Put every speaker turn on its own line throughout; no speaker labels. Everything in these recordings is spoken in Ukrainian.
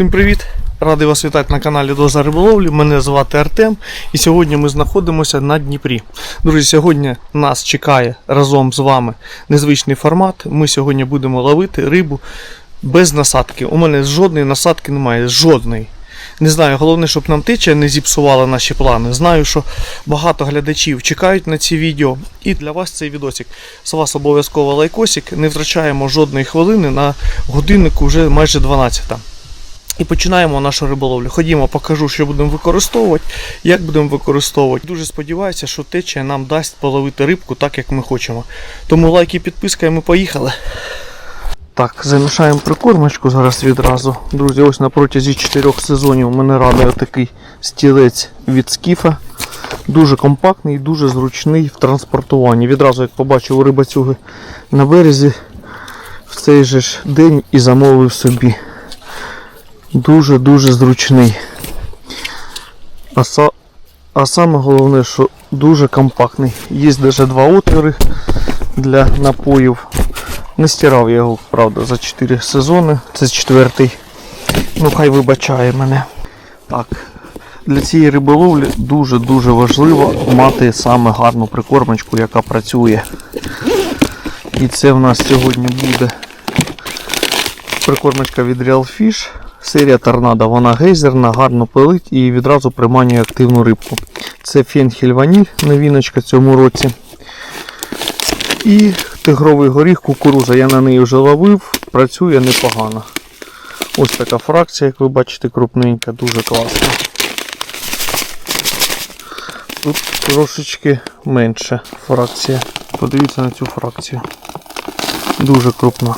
Всім привіт! Радий вас вітати на каналі Доза Риболовлі. Мене звати Артем, і сьогодні ми знаходимося на Дніпрі. Друзі, сьогодні нас чекає разом з вами незвичний формат. Ми сьогодні будемо ловити рибу без насадки. У мене жодної насадки немає. Жодної. Не знаю, головне, щоб нам течія не зіпсувала наші плани. Знаю, що багато глядачів чекають на ці відео. І для вас цей відосик. З вас обов'язково лайкосик. Не втрачаємо жодної хвилини на годиннику вже майже 12. І починаємо нашу риболовлю. Ходімо, покажу, що будемо використовувати, як будемо використовувати. Дуже сподіваюся, що течія нам дасть половити рибку так, як ми хочемо. Тому лайк і підписка, і ми поїхали. Так, замішаємо прикормочку зараз відразу. Друзі, ось на протязі 4 сезонів мене радує такий стілець від скіфа. Дуже компактний і дуже зручний в транспортуванні. Відразу, як побачив рибацюги на березі, в цей же ж день і замовив собі. Дуже-дуже зручний. А, са... а саме головне, що дуже компактний. Є навіть два отвори для напоїв. Не стирав я його, правда, за 4 сезони. Це четвертий. Ну хай вибачає мене. Так. Для цієї риболовлі дуже-дуже важливо мати саме гарну прикормочку, яка працює. І це в нас сьогодні буде прикормочка від Real Fish. Серія торнадо, вона гейзерна, гарно пилить і відразу приманює активну рибку. Це фенхель ваніль, новіночка цьому році. І тигровий горіх кукуруза. Я на неї вже ловив, працює непогано. Ось така фракція, як ви бачите, крупненька, дуже класна. Тут трошечки менше фракція. Подивіться на цю фракцію. Дуже крупна.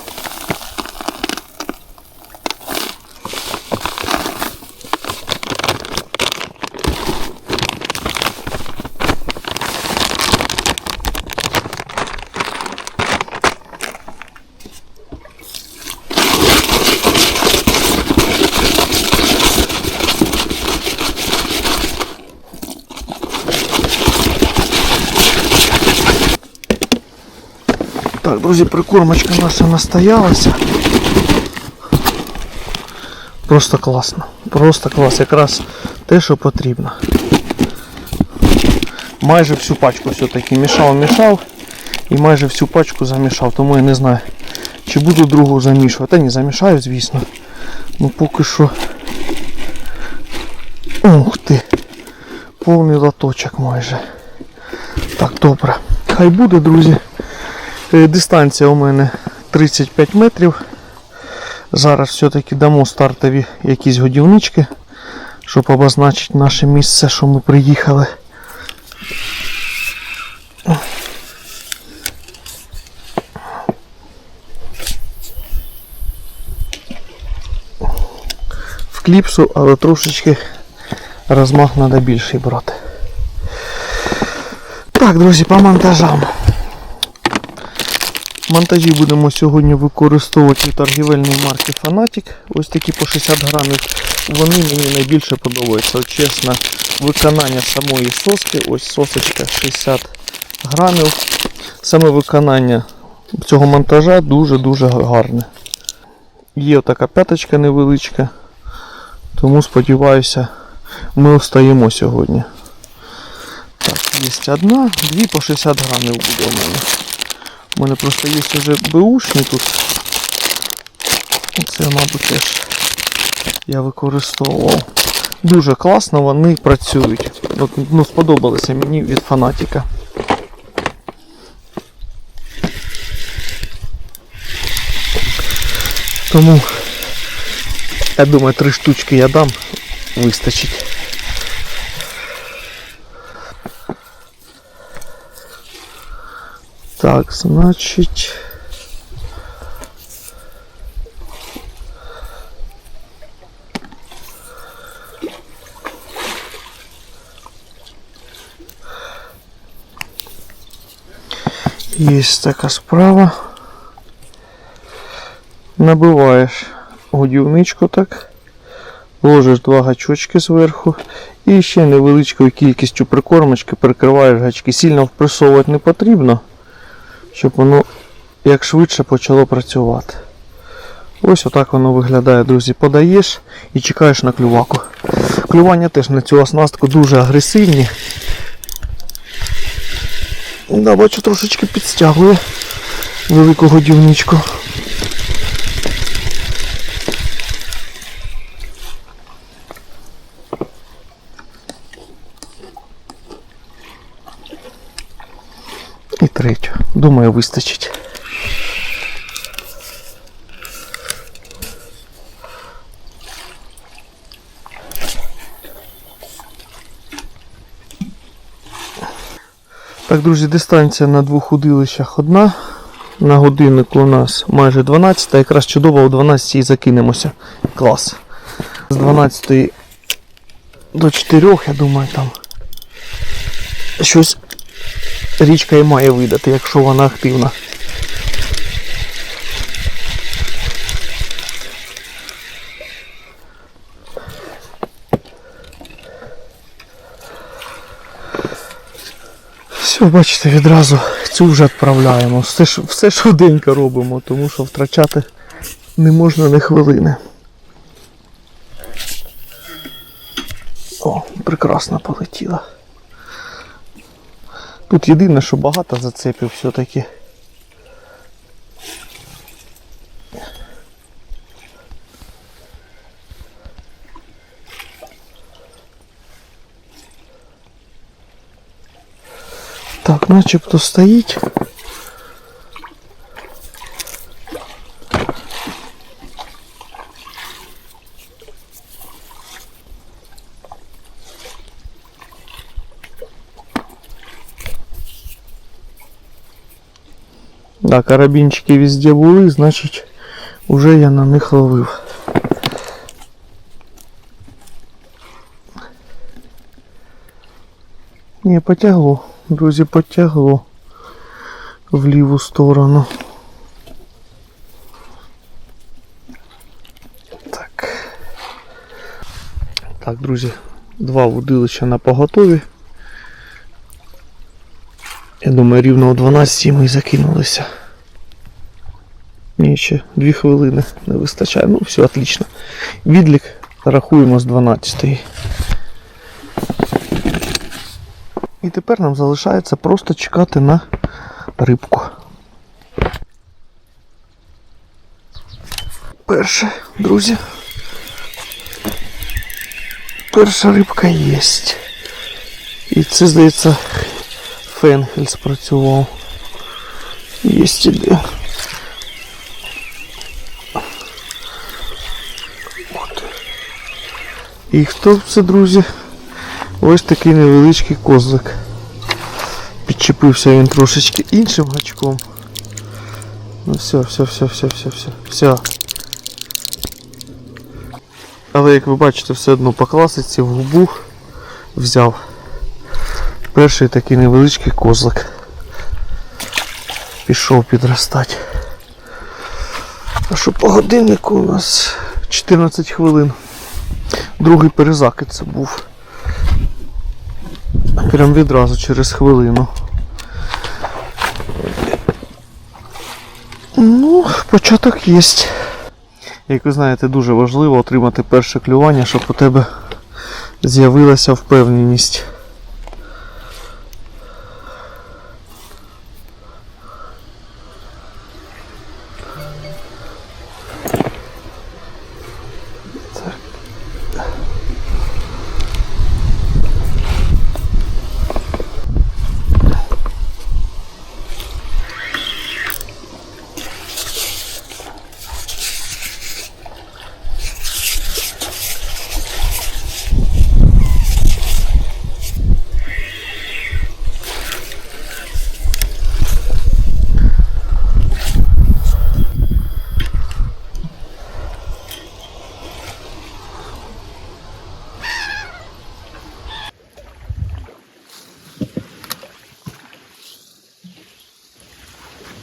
Так, друзі, прикормочка наша настоялася. Просто класно. Просто клас. Якраз те, що потрібно. Майже всю пачку все-таки мішав, мішав. І майже всю пачку замішав. Тому я не знаю, чи буду другу замішувати. Та ні, замішаю, звісно. Ну поки що. Ух ти! Повний лоточок майже. Так, добре. Хай буде, друзі. Е, Дистанція у мене 35 метрів. Зараз все-таки дамо стартові якісь годівнички, щоб обозначити наше місце, що ми приїхали. В кліпсу, але трошечки розмах треба більший брати. Так, друзі, по монтажам. Монтажі будемо сьогодні використовувати торгівельної марки Fanatic. Ось такі по 60 грамів. Вони мені найбільше подобаються. Чесно, виконання самої соски. Ось сосочка 60 грамів. Саме виконання цього монтажа дуже-дуже гарне. Є така п'яточка невеличка. Тому сподіваюся, ми встаємо сьогодні. Так, є одна, дві по 60 грамів буде у мене. У мене просто є вже беушні тут. Це, мабуть, теж я використовував. Дуже класно вони працюють. От, ну, сподобалося мені від фанатіка. Тому я думаю, три штучки я дам, вистачить. Так, значить. Є така справа. Набиваєш годівничку так. Ложиш два гачочки зверху і ще невеличкою кількістю прикормочки прикриваєш гачки. Сильно впресовувати не потрібно щоб воно як швидше почало працювати. Ось отак воно виглядає, друзі. Подаєш і чекаєш на клюваку. Клювання теж на цю оснастку дуже агресивні. Да, бачу, трошечки підстягує велику годівничку. І третю. Думаю, вистачить. Так, друзі, дистанція на двох удилищах одна. На годиннику у нас майже 12, якраз чудово о 12 і закинемося. Клас. З 12 до 4, я думаю, там щось річка і має видати, якщо вона активна. Все, бачите, відразу цю вже відправляємо. Все, ж- все швиденько робимо, тому що втрачати не можна ні хвилини. О, прекрасно полетіла. Тут єдине, що багато зацепів все-таки. Так, начебто стоїть. Да, карабінчики везде були, значить, уже я на них ловив. Ні, потягло, друзі, потягло в ліву сторону. Так. Так, друзі, два вудилища на поготові. Я думаю, рівно о 12 ми закинулися. Ні, ще 2 хвилини не вистачає. Ну, все отлично. Відлік рахуємо з 12. І тепер нам залишається просто чекати на рибку. Перше, друзі. Перша рибка є. І це, здається, Фенхель спрацював. Є іде. І хто це, друзі? Ось такий невеличкий козлик. Підчепився він трошечки іншим гачком. Ну все, все, все, все, все, все, все. Але як ви бачите, все одно по класиці в губу взяв. Перший такий невеличкий козлик. Пішов підростати. А що по годиннику у нас 14 хвилин. Другий перезакид це був. Прям відразу через хвилину. Ну, початок є. Як ви знаєте, дуже важливо отримати перше клювання, щоб у тебе з'явилася впевненість.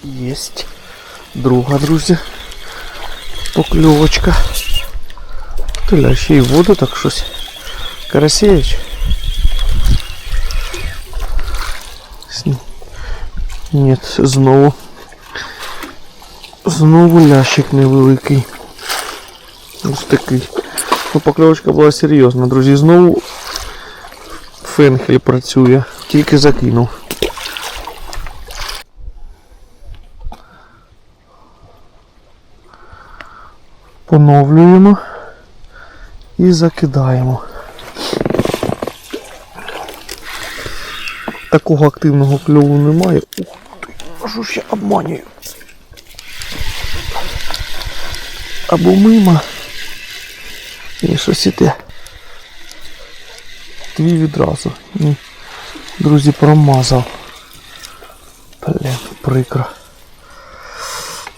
Єсть. Друга, друзі. Покльовочка. Тиля ще й в воду так щось. Карасєвич. С- Ні, знову. Знову лящик невеликий. Ось такий. Ну, покльовочка була серйозна, друзі. Знову фенхель працює. Тільки закинув. Поновлюємо і закидаємо. Такого активного кльову немає. Ух ти, що ж я обманюю? Або мимо. І щось іде. Дві відразу. Ні. Друзі, промазав. Блін, прикро.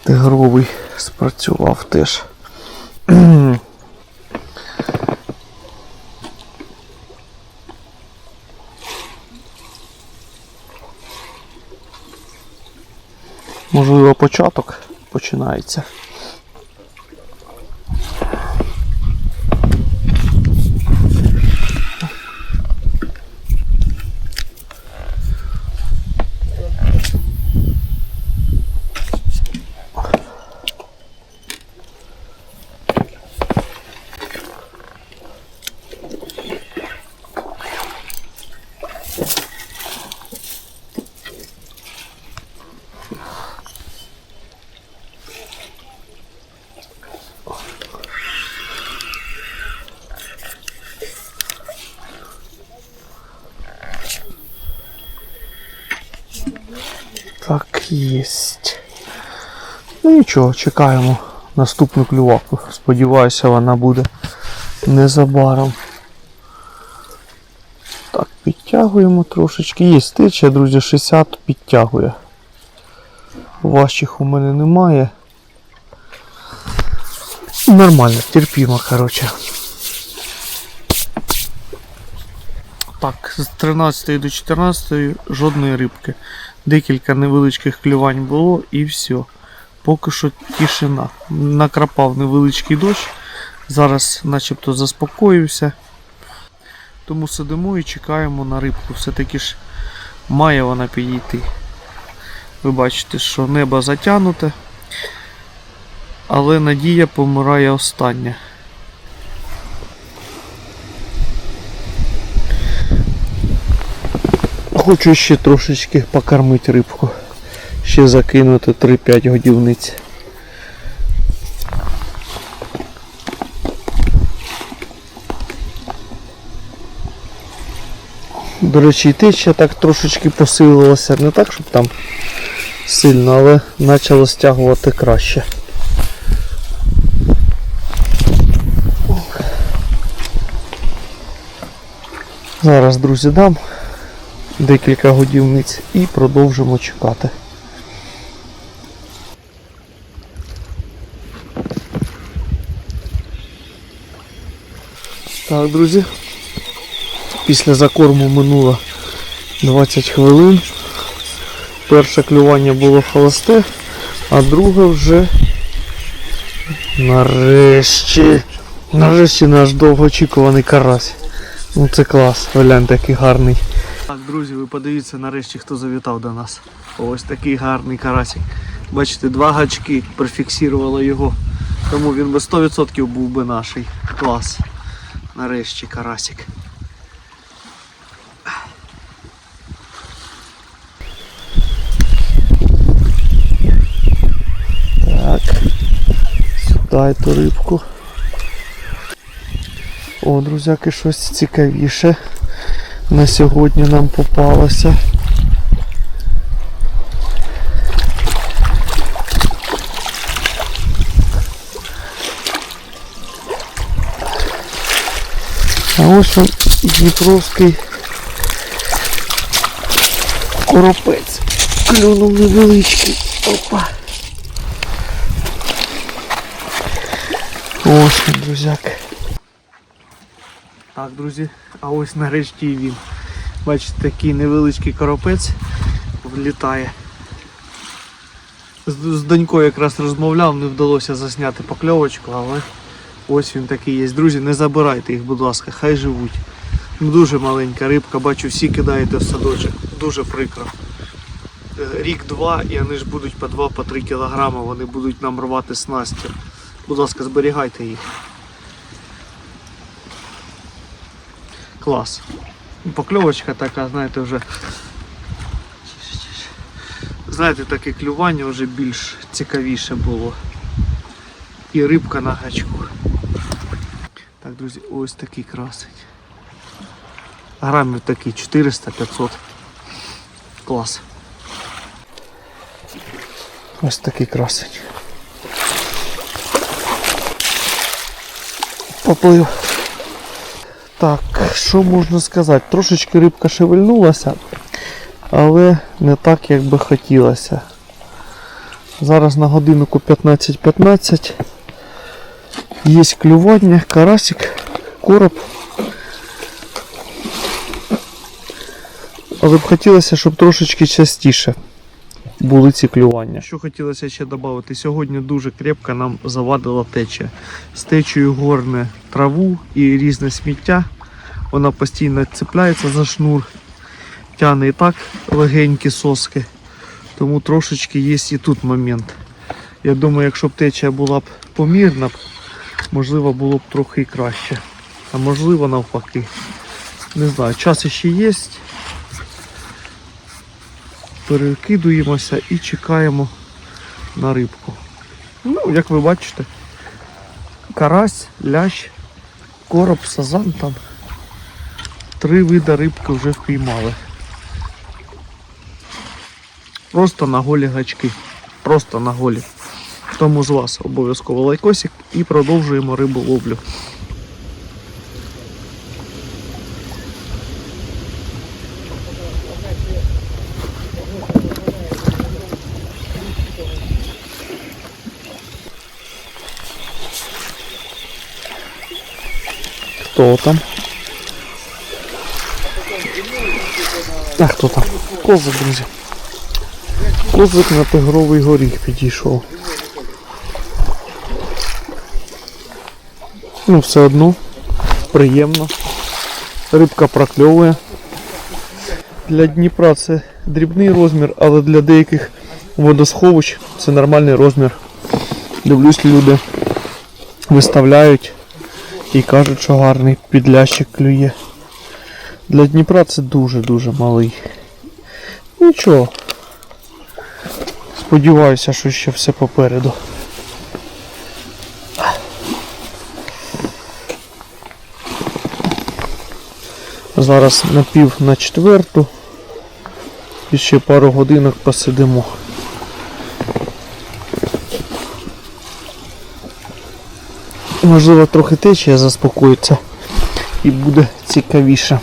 Тигровий спрацював теж. Можливо, початок починається. Так, єсть. Ну нічого, чекаємо наступну клюваку. Сподіваюся, вона буде незабаром. Так, підтягуємо трошечки. Є течія, друзі, 60 підтягує. Важчих у мене немає. Нормально, терпімо, коротше. Так, з 13 до 14 жодної рибки. Декілька невеличких клювань було і все. Поки що тишина. Накрапав невеличкий дощ. Зараз начебто заспокоївся. Тому сидимо і чекаємо на рибку. Все-таки ж має вона підійти. Ви бачите, що небо затягнуте, але надія помирає остання. Хочу ще трошечки покормити рибку. Ще закинути 3-5 годівниць. До речі, і течія так трошечки посилилася. Не так, щоб там сильно, але почало стягувати краще. Зараз, друзі, дам декілька годівниць і продовжимо чекати. Так, друзі. Після закорму минуло 20 хвилин. Перше клювання було холосте, а друге вже нарешті. Нарешті наш довгоочікуваний карась. Ну це клас, гляньте, який гарний. Так, друзі, ви подивіться нарешті, хто завітав до нас. Ось такий гарний карасик. Бачите, два гачки прифіксувало його. Тому він би 100% був би наший. Клас. Нарешті карасик. Так. Сюди эту рибку. О, друзяки, щось цікавіше на сьогодні нам попалося. А ось он Дніпровський коропець. Клюнув невеличкий. Опа. Ось він, друзяки. Так, друзі, а ось нарешті він. Бачите, такий невеличкий коропець влітає. З, з донькою якраз розмовляв, не вдалося засняти покльовочку, але ось він такий є. Друзі, не забирайте їх, будь ласка, хай живуть. Ну, Дуже маленька рибка, бачу, всі кидаєте в садочок. Дуже прикро. Е, Рік-два і вони ж будуть по 2-3 кілограми, вони будуть нам рвати снасті. Будь ласка, зберігайте їх. Клас. Покльовочка така, знаєте, вже. Знаєте, таке клювання вже більш цікавіше було. І рибка на гачку. Так, друзі, ось такий красень. Грамів такий 400-500. Клас. Ось такий красень. Поплив. Так, що можна сказати? Трошечки рибка шевельнулася, але не так, як би хотілося. Зараз на годинку 15.15. Є клювання, карасик, короб. Але б хотілося, щоб трошечки частіше були ці клювання. Що хотілося ще додати, сьогодні дуже крепко нам завадила течія. З течею горне траву і різне сміття. Вона постійно цепляється за шнур, тягне і так легенькі соски. Тому трошечки є і тут момент. Я думаю, якщо б течія була б помірна, можливо було б трохи краще. А можливо навпаки. Не знаю, час ще є. Перекидуємося і чекаємо на рибку. Ну, як ви бачите, карась, лящ, короб, сазан там. Три види рибки вже впіймали. Просто на голі гачки. Просто на голі. Тому з вас обов'язково лайкосик і продовжуємо рибу Хто там? А хто там? Козик, друзі. Козик на тигровий горіх підійшов. Ну, все одно. Приємно. Рибка прокльовує. Для Дніпра це дрібний розмір, але для деяких водосховищ це нормальний розмір. Дивлюсь, люди виставляють і кажуть, що гарний підлящик клює. Для Дніпра це дуже-дуже малий. Нічого. Сподіваюся, що ще все попереду. Зараз на пів на четверту. І ще пару годинок посидимо. Можливо, трохи течія заспокоїться і буде цікавіше.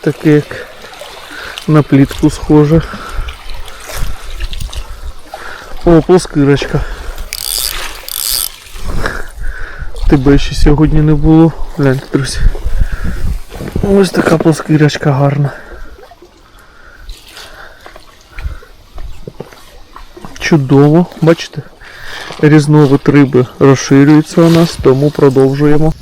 Таке як на плітку схоже. О, плоскирочка. Тебе ще сьогодні не було. Гляньте, друзі. Ось така плоскирочка гарна. Чудово, бачите? Різновид риби розширюється у нас, тому продовжуємо.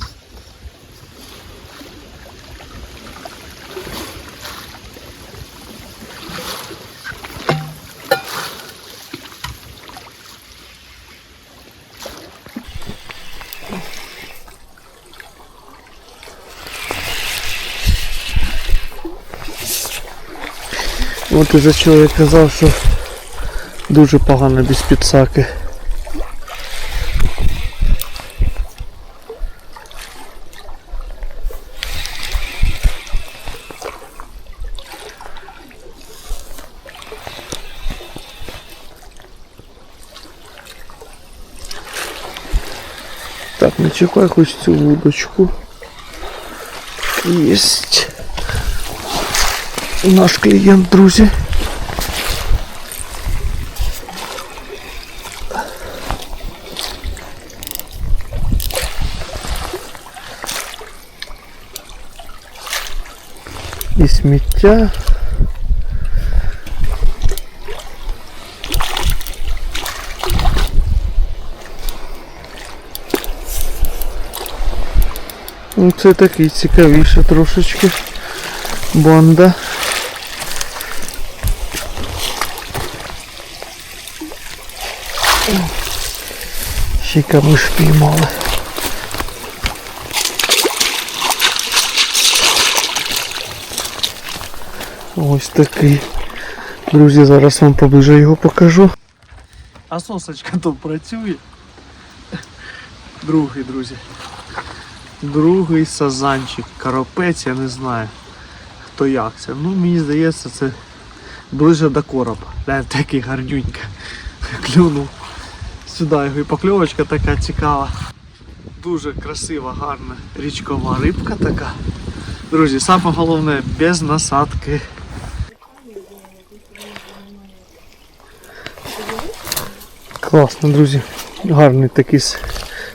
От із-за чого я казав, що дуже погано без підсаки. Так, не чекай хоч цю вудочку. Єсть. Наш клієнт, друзі. Сміття. Ну, це такий цікавіше трошечки. Бонда. Ще й камиш піймали. Ось такий. Друзі, зараз вам поближе його покажу. А сосочка то працює. Другий, друзі. Другий сазанчик. Карапець, я не знаю. Хто як це. Ну, мені здається, це ближе до короба. Такий гарнюнька. Клюнув. Сюди його і покльовочка така цікава. Дуже красива, гарна річкова рибка така. Друзі, саме головне без насадки. Класно, друзі. Гарний такий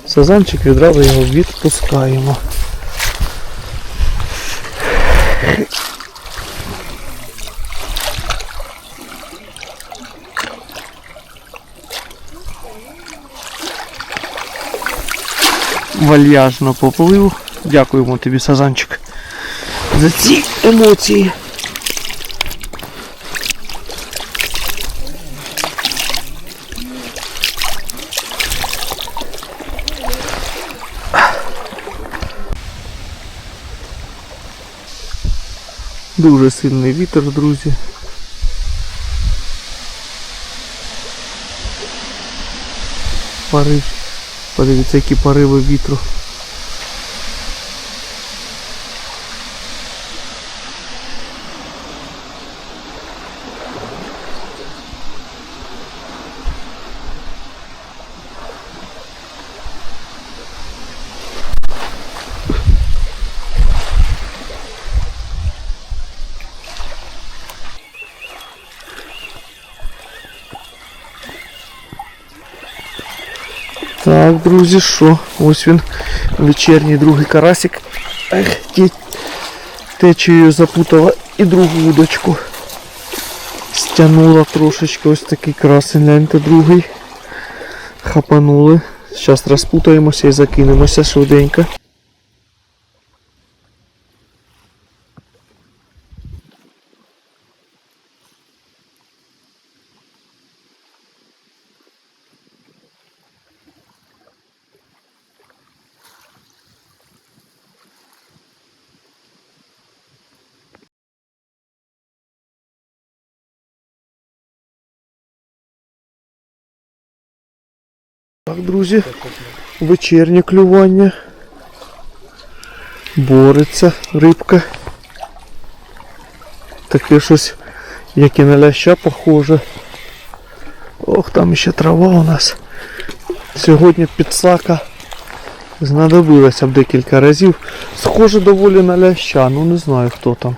сазанчик, відразу його відпускаємо. Вальяжно поплив. Дякуємо тобі, сазанчик, за ці емоції. Дуже сильний вітер, друзі. Пари. Подивіться, які пориви вітру. Так, друзі, що? Ось він, вечірній другий карасик. Ех, течією запутала і другу удочку. Стянула трошечки ось такий красень, гляньте, другий. Хапанули. Зараз розпутаємося і закинемося швиденько. Так, друзі, вечірнє клювання. Бореться рибка. Таке щось, як і на ляща похоже. Ох, там ще трава у нас. Сьогодні підсака знадобилася б декілька разів. Схоже доволі на ляща, ну не знаю хто там.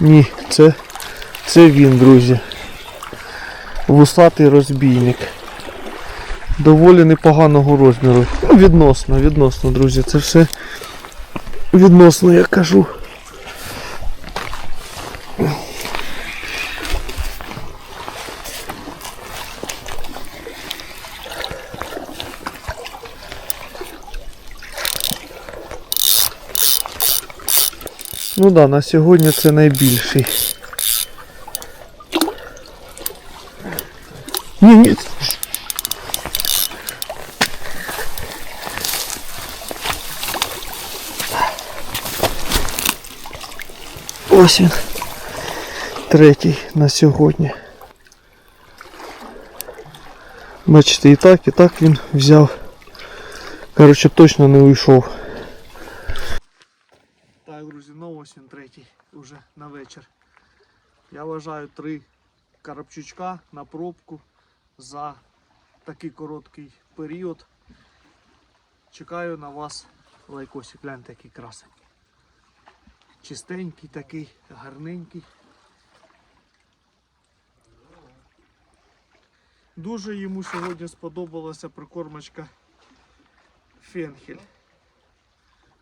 Ні, це, це він, друзі. Вусатий розбійник доволі непоганого розміру. Ну, відносно, відносно, друзі. Це все відносно, я кажу. Ну да, на сьогодні це найбільший. Ні, ні, Ось він. Третій на сьогодні. Бачите, і так, і так він взяв. Коротше, точно не уйшов. Так, друзі, ну ось він третій уже на вечір. Я вважаю три карапчучка на пробку за такий короткий період. Чекаю на вас лайкосик. Гляньте, який красень чистенький такий, гарненький. Дуже йому сьогодні сподобалася прикормочка фенхель.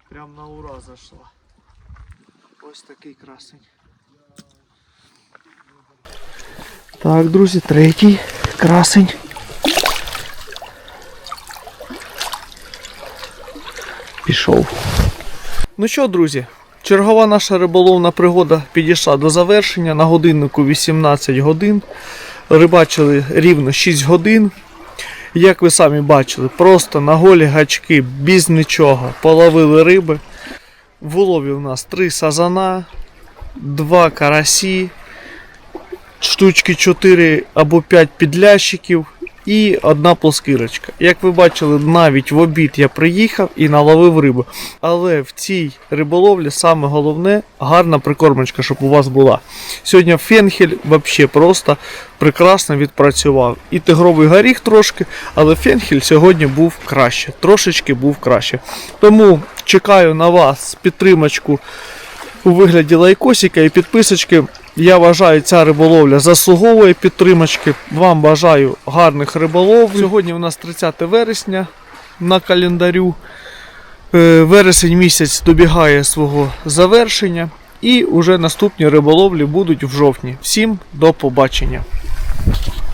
Прям на ура зайшла. Ось такий красень. Так, друзі, третій красень. Пішов. Ну що, друзі, чергова наша риболовна пригода підійшла до завершення. На годиннику 18 годин. Рибачили рівно 6 годин. Як ви самі бачили, просто на голі гачки, без нічого, половили риби. В улові у нас три сазана, два карасі, штучки 4 або 5 підлящиків і одна плоскирочка. Як ви бачили, навіть в обід я приїхав і наловив рибу. Але в цій риболовлі саме головне гарна прикормочка, щоб у вас була. Сьогодні фенхель взагалі просто прекрасно відпрацював. І тигровий горіх трошки, але фенхель сьогодні був краще. Трошечки був краще. Тому чекаю на вас підтримочку у вигляді лайкосика і підписочки. Я вважаю, ця риболовля заслуговує підтримочки. Вам бажаю гарних риболов. Сьогодні у нас 30 вересня на календарю. Е, Вересень місяць добігає свого завершення. І уже наступні риболовлі будуть в жовтні. Всім до побачення!